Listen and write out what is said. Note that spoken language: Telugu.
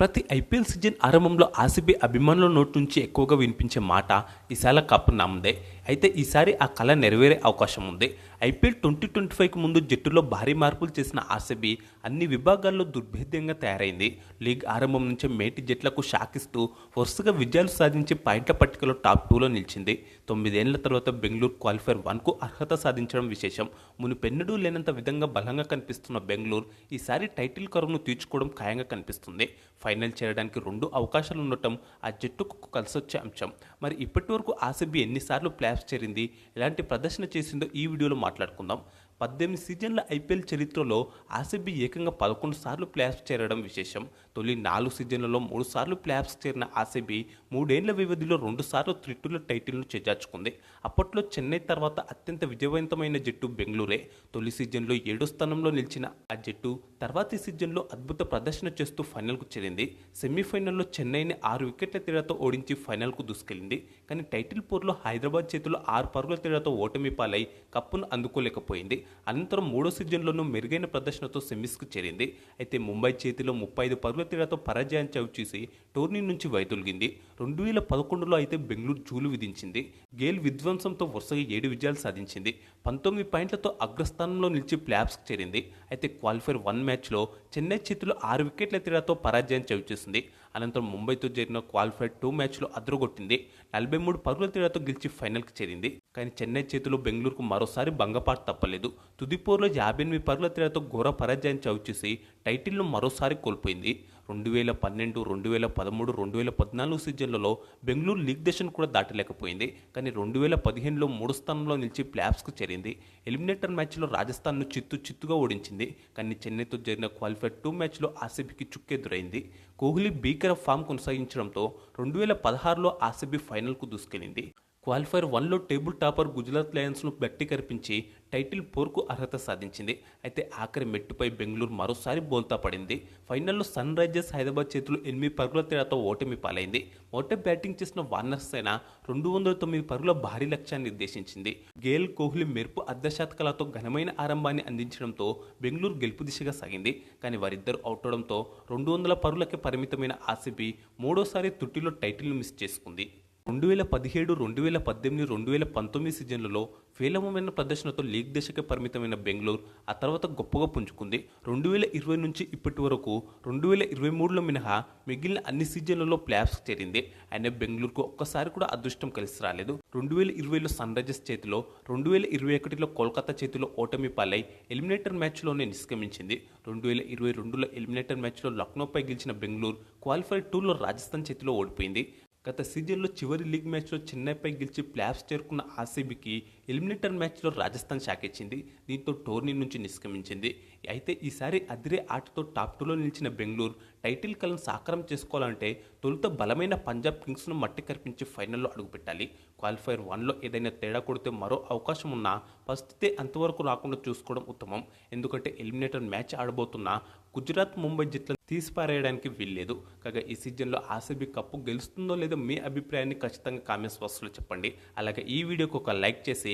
ప్రతి ఐపీఎల్ సీజన్ ఆరంభంలో ఆర్సీబీ అభిమానుల నోటి నుంచి ఎక్కువగా వినిపించే మాట ఈసారి కప్ నమ్మదే. అయితే ఈసారి ఆ కళ నెరవేరే అవకాశం ఉంది. ఐపీఎల్ ట్వంటీ ట్వంటీ ఫైవ్కి ముందు జట్టులో భారీ మార్పులు చేసిన ఆర్సీబీ అన్ని విభాగాల్లో దుర్భేద్యంగా తయారైంది. లీగ్ ఆరంభం నుంచే మేటి జట్లకు షాకిస్తూ వరుసగా విజయాలు సాధించి పాయింట్ల పట్టికలో టాప్ టూలో నిలిచింది. తొమ్మిదేళ్ళ తర్వాత బెంగళూరు క్వాలిఫైర్ వన్కు అర్హత సాధించడం విశేషం. మునుపెన్నడూ లేనంత విధంగా బలంగా కనిపిస్తున్న బెంగళూరు ఈసారి టైటిల్ కరువును తీర్చుకోవడం ఖాయంగా కనిపిస్తుంది. ఫైనల్ చేరడానికి రెండు అవకాశాలు ఉండటం ఆ జట్టుకు కలిసొచ్చే అంశం. మరి ఇప్పటి వరకు ఆర్సీబీ ఎన్నిసార్లు ప్లాప్స్ చేరింది? ఎలాంటి ప్రదర్శన చేసిందో ఈ వీడియోలో మాట్లాడుకుందాం. పద్దెనిమిది సీజన్ల ఐపీఎల్ చరిత్రలో ఆర్సీబీ ఏకంగా పదకొండు సార్లు ప్లేఆఫ్స్ చేరడం విశేషం. తొలి నాలుగు సీజన్లలో మూడు సార్లు ప్లాప్స్ చేరిన ఆర్సీబీ మూడేళ్ళ వ్యవధిలో రెండుసార్లు త్రిట్టుల టైటిల్ను చేజార్చుకుంది. అప్పట్లో చెన్నై తర్వాత అత్యంత విజయవంతమైన జట్టు బెంగళూరే. తొలి సీజన్లో ఏడో స్థానంలో నిలిచిన ఆ జట్టు తర్వాతి సీజన్లో అద్భుత ప్రదర్శన చేస్తూ ఫైనల్కు చేరింది. సెమీఫైనల్లో చెన్నైని ఆరు వికెట్ల తేడాతో ఓడించి ఫైనల్కు దూసుకెళ్ళింది కానీ టైటిల్ పోర్లో హైదరాబాద్ చేతిలో ఆరు పరుగుల తేడాతో ఓటమి పాలై కప్పును అందుకోలేకపోయింది. అనంతరం మూడో సీజన్లోనూ మెరుగైన ప్రదర్శనతో సెమీస్కు చేరింది. అయితే ముంబై చేతిలో ముప్పై ఐదు పరుగుల తేడాతో పరాజయం చవిచూసి టోర్నీ నుంచి వైదొలిగింది. రెండు వేల పదకొండులో అయితే బెంగళూరు జూలు విధించింది. గేల్ విధ్వంసంతో వరుసగా ఏడు విజయాలు సాధించింది. పంతొమ్మిది పాయింట్లతో అగ్రస్థానంలో నిలిచి ప్లాబ్స్కి చేరింది. అయితే క్వాలిఫైర్ వన్ మ్యాచ్లో చెన్నై చేతిలో ఆరు వికెట్ల తేడాతో పరాజయం చవిచేసింది. అనంతరం ముంబైతో జరిగిన క్వాలిఫైర్ టూ మ్యాచ్లో అదరగొట్టింది. నలభై మూడు పరుగుల తేడాతో గెలిచి ఫైనల్కి చేరింది. కానీ చెన్నై చేతిలో బెంగళూరుకు మరోసారి భంగపాటు తప్పలేదు. తుదిపోర్లో యాభై ఎనిమిది పరుగుల తేడాతో ఘోర పరాజయం చవిచేసి టైటిల్ను మరోసారి కోల్పోయింది. రెండు వేల పన్నెండు రెండు వేల పదమూడు రెండు వేల పద్నాలుగు సీజన్లలో బెంగళూరు లీగ్ దశను కూడా దాటలేకపోయింది. కానీ రెండు వేల పదిహేనులో మూడు స్థానంలో నిలిచి ప్లాప్స్కు చేరింది. ఎలిమినేటర్ మ్యాచ్లో రాజస్థాన్ను చిత్తు చిత్తుగా ఓడించింది. కానీ చెన్నైతో జరిగిన క్వాలిఫైర్ టూ మ్యాచ్లో ఆర్సీబీకి చుక్కెదురైంది కోహ్లీ భీకర ఫామ్ కొనసాగించడంతో రెండు వేల పదహారులో ఆర్సీబీ ఫైనల్కు దూసుకెళ్ళింది క్వాలిఫైర్ వన్లో టేబుల్ టాపర్ గుజరాత్ లయన్స్ను గట్టి కరిపించి టైటిల్ పోర్కు అర్హత సాధించింది. అయితే ఆఖరి మెట్టుపై బెంగళూరు మరోసారి బోల్తా పడింది. ఫైనల్లో సన్ రైజర్స్ హైదరాబాద్ చేతులు ఎనిమిది పరుగుల తేడాతో ఓటమి పాలైంది. మొదట బ్యాటింగ్ చేసిన వార్నర్ సేన రెండు వందల తొమ్మిది పరుగుల భారీ లక్ష్యాన్ని నిర్దేశించింది. గేల్ కోహ్లీ మెరుపు అర్ధశతకాలతో ఘనమైన ఆరంభాన్ని అందించడంతో బెంగళూరు గెలుపు దిశగా సాగింది. కానీ వారిద్దరు అవుట్ అవడంతో రెండు వందల పరుగులకే పరిమితమైన ఆర్సీబీ మూడోసారి తుట్టిలో టైటిల్ను మిస్ చేసుకుంది. రెండు వేల పదిహేడు రెండు వేల పద్దెనిమిది రెండు వేల పంతొమ్మిది సీజన్లలో ఫేలమైన ప్రదర్శనతో లీగ్ దశకే పరిమితమైన బెంగళూరు ఆ తర్వాత గొప్పగా పుంజుకుంది. రెండు వేల ఇరవై నుంచి ఇప్పటి వరకు రెండు వేల ఇరవై మూడులో మినహా మిగిలిన అన్ని సీజన్లలో ప్లాప్స్ చేరింది. అయినా బెంగళూరుకు ఒక్కసారి కూడా అదృష్టం కలిసి రాలేదు. రెండు వేల ఇరవైలో సన్ రైజర్స్ చేతిలో రెండు వేల ఇరవై ఒకటిలో కోల్కతా చేతిలో ఓటమి పాలై ఎలిమినేటర్ మ్యాచ్లోనే నిష్క్రమించింది. రెండు వేల ఇరవై రెండులో ఎలిమినేటర్ మ్యాచ్లో లక్నోపై గెలిచిన బెంగళూరు క్వాలిఫై టూలో రాజస్థాన్ చేతిలో ఓడిపోయింది. గత సీజన్లో చివరి లీగ్ మ్యాచ్లో చెన్నైపై గెలిచి ప్లాప్స్ చేరుకున్న ఆర్సీబీకి ఎలిమినేటర్ మ్యాచ్లో రాజస్థాన్ షాకిచ్చింది దీంతో టోర్నీ నుంచి నిష్క్రమించింది. అయితే ఈసారి అదిరే ఆటతో టాప్ టూలో నిలిచిన బెంగళూరు టైటిల్ కలను సాకారం చేసుకోవాలంటే తొలుత బలమైన పంజాబ్ కింగ్స్ను మట్టి కరిపించి ఫైనల్లో అడుగుపెట్టాలి. క్వాలిఫైర్ వన్లో ఏదైనా తేడా కొడితే మరో అవకాశం ఉన్నా పరిస్థితి అంతవరకు రాకుండా చూసుకోవడం ఉత్తమం. ఎందుకంటే ఎలిమినేటర్ మ్యాచ్ ఆడబోతున్న గుజరాత్ ముంబై జట్లను తీసిపారేయడానికి వీల్లేదు. కాగా ఈ సీజన్లో ఆర్సీబీ కప్పు గెలుస్తుందో లేదో మీ అభిప్రాయాన్ని ఖచ్చితంగా కామెంట్స్ బాక్స్లో చెప్పండి. అలాగే ఈ వీడియోకి ఒక లైక్ చేసి